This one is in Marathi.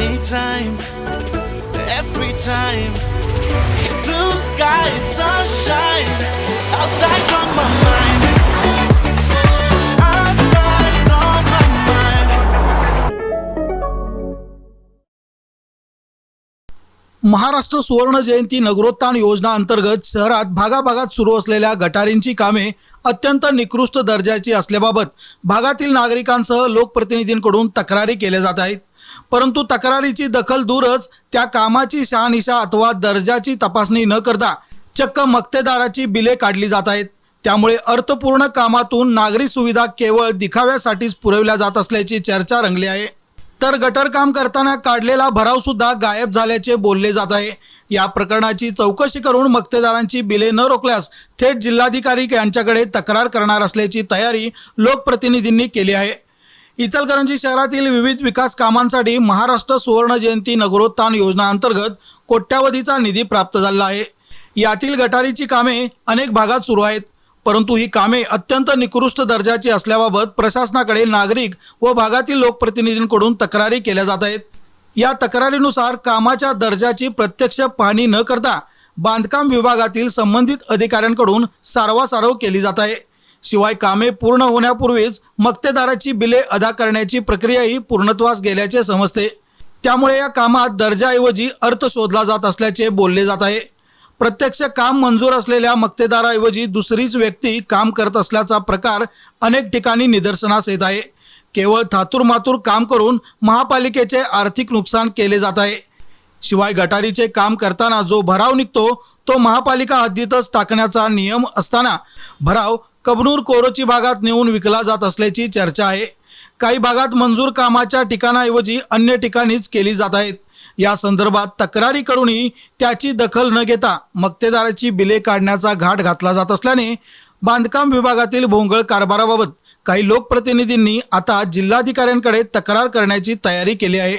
anytime, every time. Blue sky, sunshine, outside my mind. Outside on my mind. Maharashtra सुवर्ण जयंती नगरोत्थान योजना अंतर्गत शहरात भागाभागात सुरू असलेल्या गटारींची कामे अत्यंत निकृष्ट दर्जाची असल्याबाबत भागातील नागरिकांसह लोकप्रतिनिधींकडून तक्रारी केल्या जात आहेत परंतु तक्रारीची दखल दूरच त्या कामाची शहानिशा अथवा दर्जाची तपासणी न करता चक्क मक्तेदाराची बिले काढली जात आहेत. त्यामुळे अर्थपूर्ण कामातून नागरी सुविधा केवळ दिखाव्यासाठीच पुरवल्या जात असल्याची चर्चा रंगली आहे. तर गटर काम करताना काढलेला भराव सुद्धा गायब झाल्याचे बोलले जात आहे. या प्रकरणाची चौकशी करून मक्तेदारांची बिले न रोखल्यास थेट जिल्हाधिकारी यांच्याकडे तक्रार करणार असल्याची तयारी लोकप्रतिनिधींनी केली आहे. इचलकरंजी शहरातील विविध विकास कामांसाठी महाराष्ट्र सुवर्ण जयंती नगरोत्थान योजना अंतर्गत कोट्यावधीचा निधी प्राप्त झाला आहे. यातील गटारीची कामे अनेक भागात सुरू आहेत परंतु ही कामे अत्यंत निकृष्ट दर्जाची असल्याबाबत प्रशासनाकडे नागरिक व भागातील लोकप्रतिनिधींकडून तक्रारी केल्या जात आहेत. या तक्रारीनुसार कामाच्या दर्जाची प्रत्यक्ष पाहणी न करता बांधकाम विभागातील संबंधित अधिकाऱ्यांकडून सारवासारव केली जात आहे. शिवाय कामे पूर्ण होण्यापूर्वीच मक्तेदाराची बिले अदा करण्याची प्रक्रियाही पूर्णत्वास गेल्याचे समजते. त्यामुळे या कामात दर्जाऐवजी अर्थ शोधला जात असल्याचे बोलले जात आहे. प्रत्यक्ष काम मंजूर असलेल्या मक्तेदाराऐवजी दुसरीच व्यक्ती काम करत असल्याचा प्रकार अनेक ठिकाणी निदर्शनास येत आहे. केवळ थातूरमातूर काम करून महापालिकेचे आर्थिक नुकसान केले जात आहे. शिवाय गटारीचे काम करताना जो भराव निघतो तो महापालिका हद्दीतच टाकण्याचा नियम असताना भराव कबनूर कोरोची भागात नेऊन विकला जात असल्याची चर्चा आहे. काही भागात मंजूर कामाच्या ठिकाणाऐवजी अन्य ठिकाणीच केली जात आहेत. या संदर्भात तक्रारी करूनही त्याची दखल न घेता मक्तेदाराची बिले काढण्याचा घाट घातला जात असल्याने बांधकाम विभागातील भोंगळ कारभाराबाबत काही लोकप्रतिनिधींनी आता जिल्हाधिकाऱ्यांकडे तक्रार करण्याची तयारी केली आहे.